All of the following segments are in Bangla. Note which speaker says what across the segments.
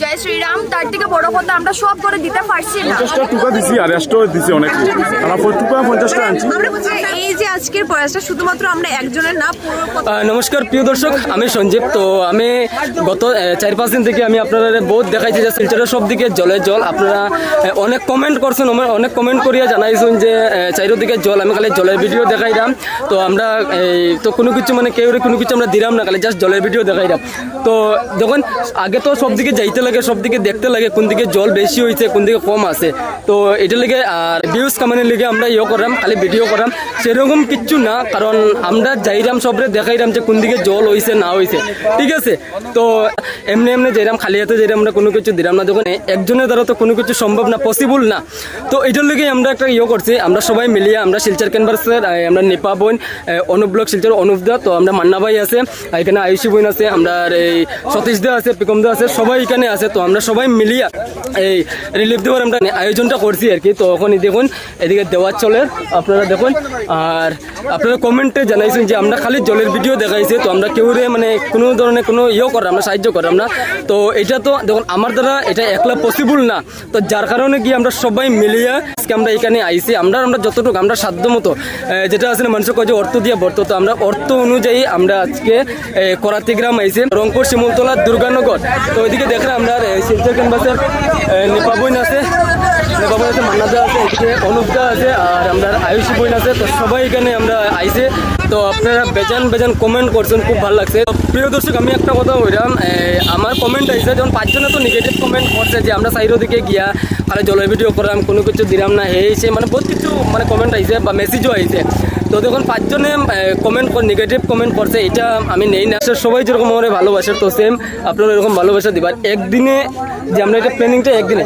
Speaker 1: জয় শ্রীরাম তার থেকে বড় কথা আমরা সব করে দিতে পারছি না।
Speaker 2: পঞ্চাশটা টুকা দিছি আর এক্সট্রা দিছি অনেক। আর টুকা পঞ্চাশটা আনছি।
Speaker 3: এই যে আজকের প্রয়াসটা শুধুমাত্র আমরা একজনের না পুরো
Speaker 4: নমস্কার প্রিয় দর্শক আমি সঞ্জীব। তো আমি গত চার পাঁচ দিন থেকে আমি আপনারা বহুত দেখাইছি যে শিলচরের সব দিকে জলে। জল আপনারা অনেক কমেন্ট করছেন অনেক কমেন্ট করিয়া জানাইছেন যে চারিদিকে জল। আমি খালি জলের ভিডিও দেখাইলাম তো আমরা এই, তো কোনো কিছু মানে কেউ কোনো কিছু আমরা দিলাম না খালি জাস্ট জলের ভিডিও দেখাইলাম তো দেখুন আগে তো সব দিকে যাইতে লাগে সব দিকে দেখতে লাগে, কোন দিকে জল বেশি হয়েছে কোন দিকে কম আছে। তো এটা লেগে, আর ভিউজ কামানের লেগে আমরা ইয়ে করাম, খালি ভিডিও করাম। সেরকম কিচ্ছু না, কারণ আমরা যাইরাম সবরে দেখাইরাম যে কোন দিকে জল হইছে, না হইছে। ঠিক আছে? তো এমনি এমনি যাইরাম, খালি হাতে যাইরাম, আমরা কোনো কিছু দিলাম না। যখন একজনের দ্বারা তো কোনো কিছু সম্ভব না পসিবল না। তো এটার লেগে আমরা একটা ইয়ে করছি, আমরা সবাই মিলিয়ে আমরা শিলচর ক্যানভার্সের আমরা নেপা বোন অনুপ ব্লক শিলচর অনুপ দা, তো আমরা মান্না ভাই আছে এখানে আয়ুষী বোন আছে, আমরা এই সতীশ দা আছে, পিকম দা আছে সবাই এখানে আছে, তো আমরা সবাই মিলিয়ে এই রিলিফ দেওয়ার আমরা আয়োজনটা করছি আর কি। তো এই দেখুন, এদিকে দেওয়ার চলে, আপনারা দেখুন। আর আপনারা কমেন্টে জানাইছেন যে আমরা খালি জলের ভিডিও দেখাইছি, তো আমরা কেউ মানে কোনো ধরনের কোনো ইয়েও করাম না সাহায্য করাম না তো এটা তো দেখুন, আমার দ্বারা এটা একলা পসিবল না। তো যার কারণে কি আমরা সবাই মিলিয়ে আজকে আমরা এখানে আইছি। আমরা আমরা যতটুকু, আমরা সাধ্য মতো যেটা না, মানুষের কাছে অর্থ দিয়ে বর্ত তো আমরা অর্থ অনুযায়ী আমরা আজকে করাতি গ্রাম আইছি। রংপুর, শিমুলতলা, দুর্গানগর। তো ওইদিকে দেখলে আমরা আহ, শিলচর নেপাবইন আছে। নেপাবইন আছে মান্নাদা আছে এদিকে অনুপদা আছে আর আমরা আয়ুষী বইন আছে। তো সবাই এখানে আমরা আইছে। তো আপনারা বেজান বেজান কমেন্ট করছেন খুব ভালো লাগছে। প্রিয় দর্শক আমি একটা কথা বললাম আমার কমেন্ট আইছে যখন পাঁচজনে তো নেগেটিভ কমেন্ট করছে যে আমরা সাইডের দিকে গিয়া খালি জলের ভিডিও করলাম কোনো কিছু দিলাম না হে মানে বহুত কিছু মানে কমেন্ট আইছে বা মেসেজও আইছে। তো দেখুন, পাঁচজনে কমেন্ট নেগেটিভ কমেন্ট করছে, এটা আমি নেই না। সবাই যেরকম আমার ভালোবাসে, তো সেম আপনারা এরকম ভালোবাসা দিবার একদিনে যে আমরা এটা প্ল্যানিংটা একদিনে।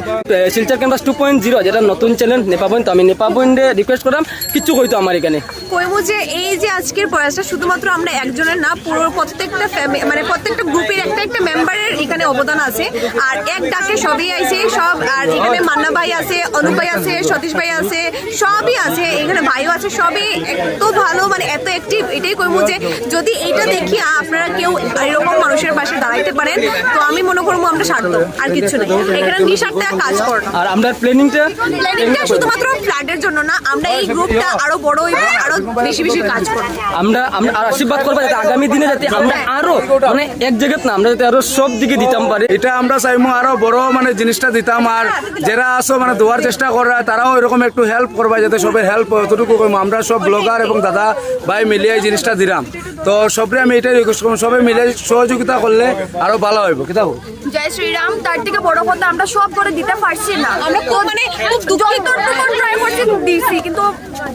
Speaker 4: Silchar campus two point zero যেটা নতুন চ্যানেল নেপা পয়েন্ট আমি নেপা পয়েন্টে রিকোয়েস্ট করলাম কিছু কইতো আমার এখানে।
Speaker 3: কইমু যে এই যে আজকের প্রয়াসটা, শুধুমাত্র আমরা একজনের না, পুরো প্রত্যেকটা মানে প্রত্যেকটা গ্রুপের একটা একটা মেম্বারের এখানে অবদান আছে। আর এক ডাকে সবই আছে, সব, আর এখানে মান্না ভাই আছে, অনুপ ভাই আছে, সতীশ ভাই আছে, সবই আছে, এখানে ভাইও আছে, সবই এত ভালো মানে এত অ্যাক্টিভ এটাই কইমু যে যদি এটা দেখি আপনারা কেউ এরকম মানুষের পাশে দাঁড়াইতে পারেন তো আমি মনে করব আমরা সার্থক আর কিছু নেই। এখানে নিঃস্বার্থে কাজ কর
Speaker 4: আর আমরা প্ল্যানিংটা
Speaker 3: প্ল্যানিংটা শুধুমাত্র ফ্ল্যাটের জন্য না আমরা এই গ্রুপটা আরও বড় হইব আরও বেশি বেশি কাজ করব।
Speaker 4: আমরা আমরা আর আশীর্বাদ করব যাতে আগামী দিনে যাতে আমরা আরও মানে এক জায়গাত না আমরা যাতে আরও সব দিকে দিতাম পারি।
Speaker 5: এটা আমরা চাইমু আরও বড় মানে জিনিসটা দিতাম আর যারা আসো মানে দেওয়ার চেষ্টা করা তারাও এরকম একটু হেল্প করবা যাতে সবের হেল্প অতটুকু কইমু। আমরা সব ব্লগার এবং দাদা ভাই মিলিয়ে এই জিনিসটা দিলাম। তো সবরে আমি এটাই রিকোয়েস্ট করব সবাই মিলে সহযোগিতা করলে আরও ভালো হইব কি থাকব
Speaker 1: জয় শ্রীরাম তার থেকে বড় কথা আমরা সব করে দিতে পারছি না। আমরা খুব মানে খুব যতটুকু ট্রাই করছি দিছি কিন্তু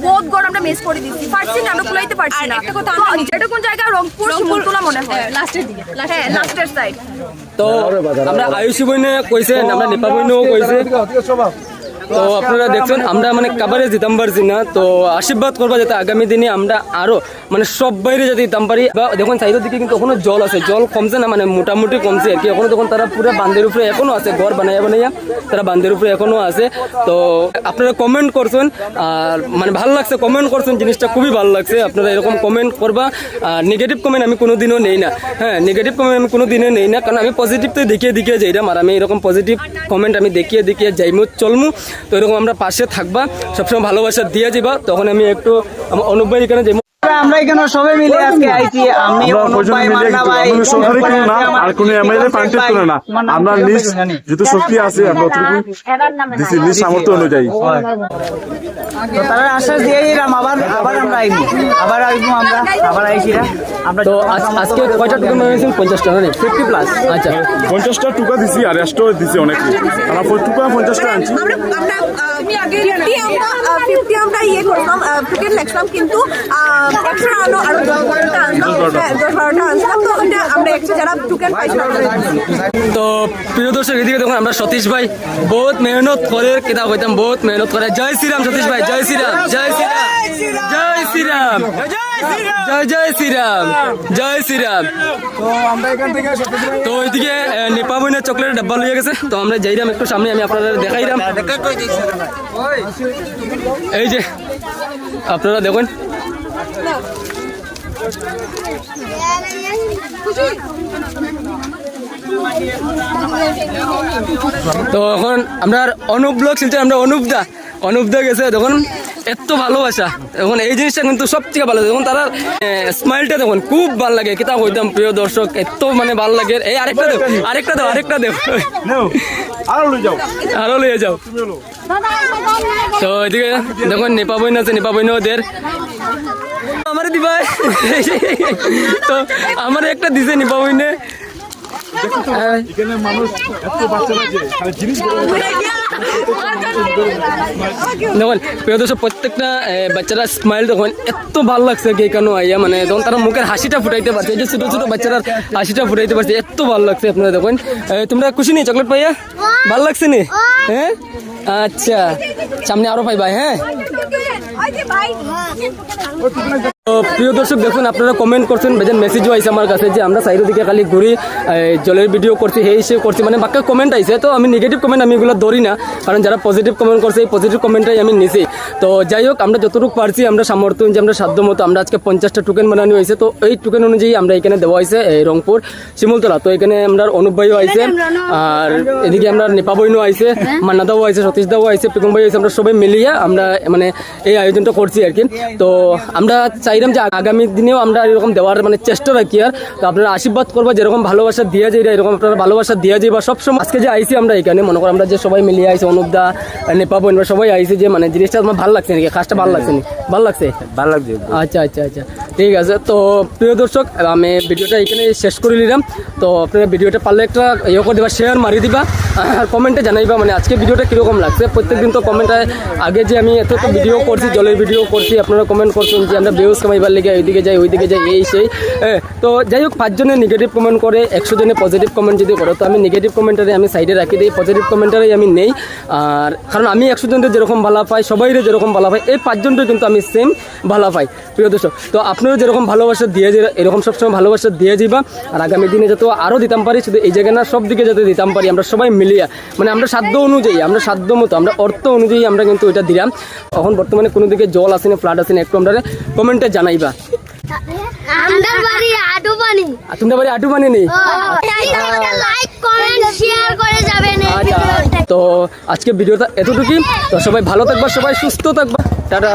Speaker 1: বহুত গড় আমরা মিস করে দিচ্ছি পারছি না আমরা কুলাইতে পারছি না।
Speaker 3: একটা কথা আমরা-
Speaker 1: যেটা কোন জায়গা রংপুর শিমুলতলা মনে হয়।
Speaker 3: লাস্টের দিকে
Speaker 1: হ্যাঁ লাস্টের সাইড
Speaker 4: তো আমরা আয়ুষী বইনে কইছে আমরা নেপাল বইনেও কইছে। তো আপনারা দেখছেন আমরা মানে কাবারে দিতাম পারছি না। তো আশীর্বাদ করবা যাতে আগামী দিনে আমরা আরও মানে সব বাইরে যাতে দিতাম পারি। বা দেখুন সাইডের দিকে কিন্তু এখনও জল আছে। জল কমছে না মানে মোটামুটি কমছে আর কি। এখনও তখন তারা পুরো বান্ধের উপরে এখনও আছে, ঘর বানাইয়া বানাইয়া। তারা বান্ধের উপরে এখনও আছে। তো আপনারা কমেন্ট করছেন, আর মানে ভালো লাগছে কমেন্ট করছেন, জিনিসটা খুবই ভালো লাগছে। আপনারা এরকম কমেন্ট করবা, আর নেগেটিভ কমেন্ট আমি কোনোদিনও নেই না। হ্যাঁ নেগেটিভ কমেন্ট আমি কোনো দিনে নেই না। কারণ আমি পজিটিভ তো দেখিয়ে দেখিয়ে যাইরাম। আর আমি এরকম পজিটিভ কমেন্ট আমি দেখিয়ে দেখিয়ে যাইমু, চলমু। তো এরকম আমরা পাশে থাকবা, সবসময় ভালোবাসা দিয়ে যাবা তখন আমি একটু, আমার অনুভব এখানে
Speaker 6: আমরা এখানে সবাই মিলে আজকে আইছি আমি
Speaker 2: আমরা
Speaker 6: অনুপ
Speaker 2: কয়জন
Speaker 6: ভাই
Speaker 2: মিলে
Speaker 6: মান্না ভাই
Speaker 2: সরকারি
Speaker 6: তারপরে
Speaker 2: না আর কোনো এমএলএ ফান্ডেড
Speaker 6: ভাই,
Speaker 2: না। আমরা নিজ শক্তি আছে আমরা দিছি নিজ সামর্থ্য অনুযায়ী।
Speaker 6: তো তারা আশ্বাস দিয়ে দিলাম আবার আবার আমরা আইবো আবার আইবো আমরা আবার আইছিরা
Speaker 4: তো আজকে কয়টা পঞ্চাশটা না ফিফটি প্লাস আচ্ছা।
Speaker 2: পঞ্চাশটা টুকা দিছি আর দিছি অনেক। টুকা পঞ্চাশটা আনছি।
Speaker 3: আমরা আমরা ফিফটি আমরা ইয়ে করলাম লেখলাম কিন্তু এক্সট্রা আনো আরও দশ আনলাম হ্যাঁ, দশ বারোটা আনলাম তো ওইটা আমরা এক্সট্রা যারা টোকেন পাইছিলাম
Speaker 4: তো প্রিয় দর্শক এদিকে দেখুন আমরা সতীশ ভাই। বহুত মেহনত করে কিতাব হইতাম বহুত মেহনত করে। জয় শ্রীরাম সতীশ ভাই জয় শ্রীরাম জয় শ্রীরাম জয় শ্রীরাম জয় জয় শ্রীরাম জয় শ্রীরাম।
Speaker 5: তো
Speaker 4: ওইদিকে নেপা বইনের চকলেটের ডাব্বা লইয়া গেছে। তো আমরা যাইরাম একটু সামনে আমি আপনাদের দেখাইরাম। এই যে আপনারা দেখুন তো এখন আমরা অনুপ ব্লগ শিলচর আমরা অনুপদা অনুপদা গেছে তখন এত ভালোবাসা। এখন এই জিনিসটা কিন্তু সব থেকে ভালো দেখুন তারা স্মাইলটা দেখুন খুব ভালো লাগে। কিতা কইতাম প্রিয় দর্শক এত মানে ভালো লাগে। এই আরেকটা দেব আরেকটা দেব আরেকটা দেব
Speaker 2: আরও লই যাও।
Speaker 4: আরও লিয়ে যাও। তো এদিকে দেখুন নেপা বইন আছে নেপা বইন ওদের আমার দিবা তো আমার একটা দিছে নেপা বইনে।
Speaker 2: এখানে মানুষ এত বাচ্চা আছে জিনিস
Speaker 4: দেখুন প্রিয় দর্শক প্রত্যেকটা বাচ্চারা স্মাইল দেখুন এত ভালো লাগছে কে কেন আইয়া মানে যখন তারা মুখের হাসিটা ফুটাইতে পারছে এই যে ছোট ছোট বাচ্চারা হাসিটা ফুটাইতে পারছে এত ভালো লাগছে আপনারা দেখুন। তোমরা খুশি নি চকলেট পাইয়া? ভালো লাগছে নি? হ্যাঁ আচ্ছা সামনে আরও পাইবা হ্যাঁ? প্রিয় দর্শক দেখুন আপনারা কমেন্ট করছেন বেজন মেসেজও আইছে আমার কাছে যে আমরা সাইডের দিকে খালি ঘুরি জলের ভিডিও করছি সেই সে করছি মানে বাক্কা কমেন্ট আইছে তো আমি নেগেটিভ কমেন্ট আমি এগুলো ধরি না কারণ যারা পজিটিভ কমেন্ট করছে এই পজিটিভ কমেন্টটাই আমি নিছি। তো যাই হোক আমরা যতটুকু পারছি আমরা সামর্থ্য যে আমরা সাধ্য মতো আমরা আজকে পঞ্চাশটা টোকেন বানানো হয়েছে তো এই টোকেন অনুযায়ী আমরা এখানে দেওয়া হয়েছে এই রংপুর শিমুলতলা। তো এখানে আমরা অনুপ ভাইও আইছে আর এদিকে আমরা নেপা বইনও আইছে মান্নাদাও আইছে সতীশ দাও আইছে পিকুম ভাই আইছে আমরা সবাই মিলিয়ে আমরা মানে এই আয়োজনটা করছি আর কি। তো আমরা চাইলাম যে আগামী দিনেও আমরা এরকম দেওয়ার মানে চেষ্টা রাখি আর। তো আপনারা আশীর্বাদ করব যেরকম ভালোবাসা দিয়ে যায় এরকম আপনারা ভালোবাসা দিয়ে যায় বা সবসময় আজকে যে আইসি আমরা এখানে মনে করো আমরা যে সবাই মিলিয়ে আইসি অনুপদা নেপা বোন সবাই আইসি যে মানে জিনিসটা আমার ভালো লাগছে নাকি? কাজটা ভালো লাগছে নি ভালো লাগছে?
Speaker 6: ভালো লাগছে
Speaker 4: আচ্ছা আচ্ছা আচ্ছা। ঠিক আছে তো প্রিয় দর্শক আমি ভিডিওটা এখানে শেষ করে নিলাম। তো আপনারা ভিডিওটা পারলে একটা ইয়ে করে দিবা শেয়ার মারি দিবা। আর কমেন্টে জানাইবা মানে আজকে ভিডিওটা কীরকম লাগছে? প্রত্যেকদিন তো কমেন্টে আগে যে আমি এত এত ভিডিও করছি, জলের ভিডিও করছি, আপনারা কমেন্ট করছেন যে আমরা বেউস কামাইবার লেগে ওইদিকে যাই ওইদিকে যাই, এই সেই। তো যাই হোক, পাঁচজনে নেগেটিভ কমেন্ট করে, একশো জনে পজিটিভ কমেন্ট যদি করো, তো আমি নেগেটিভ কমেন্টারে আমি সাইডে রাখি দিই পজিটিভ কমেন্টারে আমি নেই। আর কারণ আমি একশো জনদের যেরকম ভালো পাই, সবাইরে যেরকম ভালো পাই, এই পাঁচজনটা কিন্তু আমি সেম ভালো পাই, প্রিয় দর্শক। তো আপনারা যেরকম ভালোবাসা দিয়ে যে, এরকম সবসময় ভালোবাসা দিয়ে যাবা আর আগামী দিনে যাতে আরও দিতাম পারি, শুধু এই জায়গায় না সব দিকে যাতে দিতাম পারি, আমরা সবাই মিলিয়ে মানে আমরা সাধ্য অনুযায়ী আমরা সাধ্য মতো আমরা অর্থ অনুযায়ী আমরা কিন্তু ওইটা দিলাম। এখন বর্তমানে কোনো দিকে জল আসেনি ফ্লাড আসেনি একটু আমরা কমেন্টে জানাইবা।
Speaker 7: আটু
Speaker 4: তোমরা বাড়ি আটু নেই আচ্ছা তো আজকে ভিডিওটা এতটুকুই। তো সবাই ভালো থাকবা সবাই সুস্থ থাকবা। টাটা।